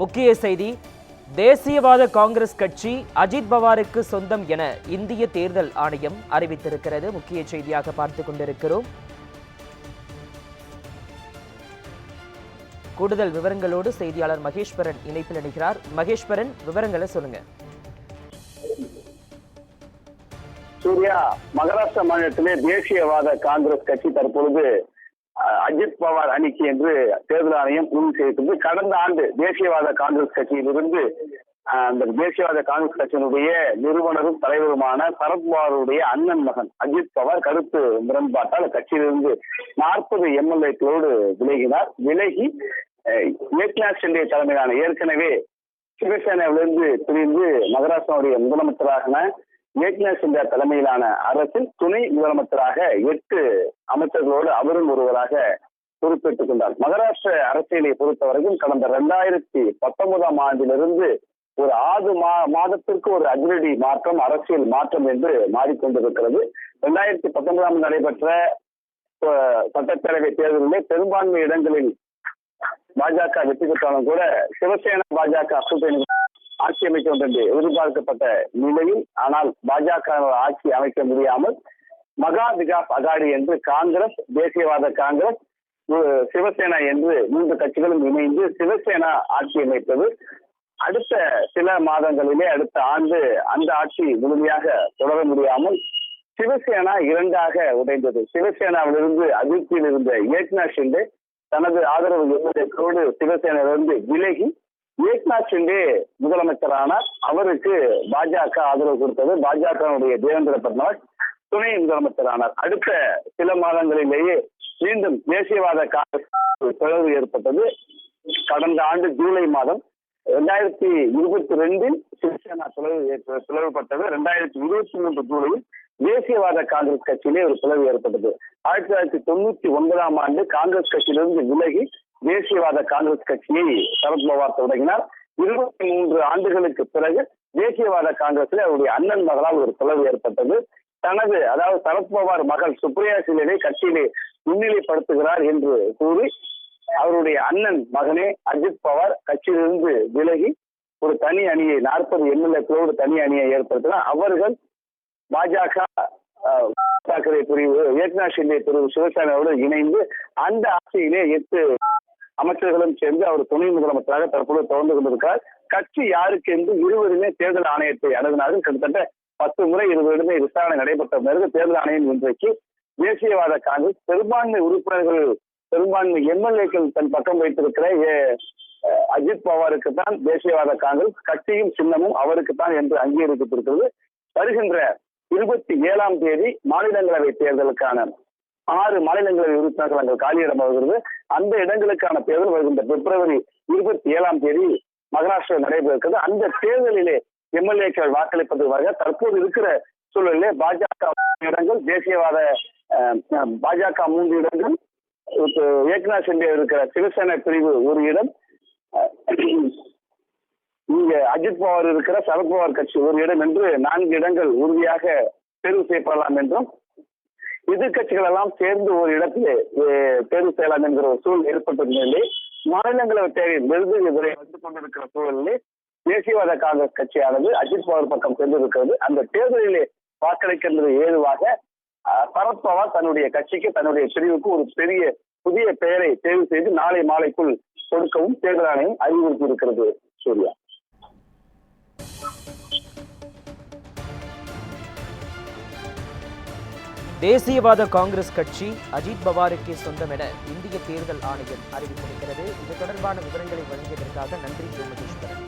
முக்கிய செய்தி தேசியவாத காங்கிரஸ் கட்சி அஜித் பவாருக்கு சொந்தம் என இந்திய தேர்தல் ஆணையம் அறிவித்திருக்கிறது. முக்கிய செய்தியாக பார்த்து கொண்டிருக்கிறோம். கூடுதல் விவரங்களோடு செய்தியாளர் மகேஸ்வரன் இணைப்பில் இணைகிறார். மகேஸ்வரன் விவரங்களை சொல்லுங்க. சூர்யா மகாராஷ்டிரா மாநிலத்திலே தேசியவாத காங்கிரஸ் கட்சி தற்பொழுது அஜித் பவார் அணிக்கு என்று தேர்தல் ஆணையம் முடிவு செய்திருக்கிறது. கடந்த ஆண்டு தேசியவாத காங்கிரஸ் கட்சியிலிருந்து அந்த தேசியவாத காங்கிரஸ் கட்சியினுடைய நிறுவனரும் தலைவருமான சரத்பவாருடைய அண்ணன் மகன் அஜித் பவார் கருத்து முரண்பாட்டால் கட்சியிலிருந்து நாற்பது எம்எல்ஏக்களோடு விலகினார். விலகி அஹ், ஏக்நாத் ஷிண்டே தலைமையிலான ஏற்கனவே சிவசேனாவிலிருந்து பிரிந்து மகாராஷ்டிராவுடைய முதலமைச்சராக ஏக்நாத் சிந்தா தலைமையிலான அரசில் துணை முதலமைச்சராக எட்டு அமைச்சர்களோடு அவரும் ஒருவராக பொறுப்பேற்றுக் கொண்டார். மகாராஷ்டிர அரசியலை பொறுத்தவரைக்கும் கடந்த இரண்டாயிரத்தி பத்தொன்பதாம் ஆண்டிலிருந்து ஒரு ஆறு மா மாதத்திற்கு ஒரு அதிரடி மாற்றம் அரசியல் மாற்றம் என்று மாறிக்கொண்டிருக்கிறது. இரண்டாயிரத்தி பத்தொன்பதாம் நடைபெற்ற சட்டப்பேரவை தேர்தலிலே பெரும்பான்மை இடங்களில் பாஜக வெற்றி பெற்றாலும் கூட சிவசேனா பாஜக கூட்டணி ஆட்சி அமைக்கும் என்று எதிர்பார்க்கப்பட்ட நிலையில் ஆனால் பாஜக ஆட்சி அமைக்க முடியாமல் மகா விகாஸ் அகாடி என்று காங்கிரஸ் தேசியவாத காங்கிரஸ் சிவசேனா என்று மூன்று கட்சிகளும் இணைந்து சிவசேனா ஆட்சி அமைத்தது. அடுத்த சில மாதங்களிலே அடுத்த ஆண்டு அந்த ஆட்சி முழுமையாக தொடர முடியாமல் சிவசேனா இரண்டாக உடைந்தது. சிவசேனாவிலிருந்து அதிருப்தியில் இருந்த ஏக்நாத் ஷிண்டே தனது ஆதரவு எம்எல்ஏக்களோடு சிவசேனாவிலிருந்து விலகி ஏக்நாத் ஷிண்டே முதலமைச்சரானார் அவருக்கு பாஜக ஆதரவு கொடுத்தது. பாஜகவுடைய தேவேந்திர பட்னாவிஸ் துணை முதலமைச்சரானார். அடுத்த சில மாதங்களிலேயே மீண்டும் தேசியவாத காங்கிரஸ் பிளவு ஏற்பட்டது. கடந்த ஆண்டு ஜூலை மாதம் இரண்டாயிரத்தி இருபத்தி ரெண்டில் சிவசேனா பிளவு ஏற்ப- பிளவுபட்டது. ரெண்டாயிரத்தி இருபத்தி மூன்று ஜூலையில் தேசியவாத காங்கிரஸ் கட்சியிலே ஒரு பிளவு ஏற்பட்டது. ஆயிரத்தி தொள்ளாயிரத்தி தொண்ணூத்தி ஒன்பதாம் ஆண்டு காங்கிரஸ் கட்சியிலிருந்து விலகி தேசியவாத காங்கிரஸ் கட்சியை சரத்பவார் தொடங்கினார். இருபத்தி மூன்று ஆண்டுகளுக்கு பிறகு தேசியவாத காங்கிரஸ்ல அவருடைய அண்ணன் மகளால் ஒரு பிளவு ஏற்பட்டது. தனது அதாவது சரத்பவார் மகள் சுப்ரியா சிலை கட்சியிலே முன்னிலைப்படுத்துகிறார் என்று கூறி அவருடைய அண்ணன் மகனே அஜித் பவார் கட்சியிலிருந்து விலகி ஒரு தனி அணியை நாற்பது எம்எல்ஏக்களோடு தனி அணியை ஏற்படுத்தினார். அவர்கள் பாஜக தாக்கரே பிரிவு ஏக்நாத் ஷிண்டே பிரிவு சிவசேனாவோடு இணைந்து அந்த ஆட்சியிலே எட்டு அமைச்சர்களும் சேர்ந்து அவர் துணை முதலமைச்சராக தற்போது தொடர்ந்து கொண்டிருக்கிறார். கட்சி யாருக்கு என்று இருவருமே தேர்தல் ஆணையத்தை அணுகினார்கள். கிட்டத்தட்ட பத்து முறை இருவருமே விசாரணை நடைபெற்ற பிறகு தேர்தல் ஆணையம் இன்றைக்கு தேசியவாத காங்கிரஸ் பெரும்பான்மை உறுப்பினர்கள் பெரும்பான்மை எம்எல்ஏக்கள் தன் பக்கம் வைத்திருக்கிற ஏ- அஜித் பவாருக்கு தான் தேசியவாத காங்கிரஸ் கட்சியும் சின்னமும் அவருக்கு தான் என்று அங்கீகரிக்கப்பட்டிருக்கிறது. வருகின்ற இருபத்தி ஏழாம் தேதி மாநிலங்களவை தேர்தலுக்கான ஆறு மாநிலங்களவை உறுப்பினர்கள் அங்கு காலியிடம் வருகிறது. அந்த இடங்களுக்கான தேர்தல் வருகின்ற பிப்ரவரி இருபத்தி ஏழாம் தேதி மகாராஷ்டிரா நடைபெறுகிறது. அந்த தேர்தலிலே எம்எல்ஏக்கள் வாக்களிப்பதற்காக தற்போது இருக்கிற சூழலிலே பாஜக இடங்கள் தேசியவாத பாஜக மூன்று இடங்கள் இப்ப ஏக்நாத் இருக்கிற சிவசேனா பிரிவு ஒரு இடம் இங்க அஜித் பவார் இருக்கிற சரத்பவார் கட்சி ஒரு இடம் என்று நான்கு இடங்கள் உறுதியாக தேர்வு செய்யப்படலாம் என்றும் எதிர்கட்சிகள் எல்லாம் சேர்ந்து ஒரு இடத்திலே தேர்வு செய்யலாம் என்கிற ஒரு சூழல் ஏற்பட்டது நிலையில் மாநிலங்களவை தேர்தல் வெறுது எதிரே வந்து கொண்டிருக்கிற சூழலிலே தேசியவாத காங்கிரஸ் கட்சியானது அஜித் பவர் பக்கம் சென்றிருக்கிறது. அந்த தேர்தலிலே வாக்களிக்கின்றது ஏதுவாக அஹ், சரத்பவார் தன்னுடைய கட்சிக்கு தன்னுடைய பிரிவுக்கு ஒரு பெரிய புதிய பெயரை தேர்வு செய்து நாளை மாலைக்குள் கொடுக்கவும் தேர்தல் ஆணையம் அறிவுறுத்தி இருக்கிறது சூர்யா. தேசியவாத காங்கிரஸ் கட்சி அஜித் பவாருக்கே சொந்தம் என இந்திய தேர்தல் ஆணையம் அறிவித்திருக்கிறது. இது தொடர்பான விவரங்களை வழங்கியதற்காக நன்றி மகேஸ்வரன்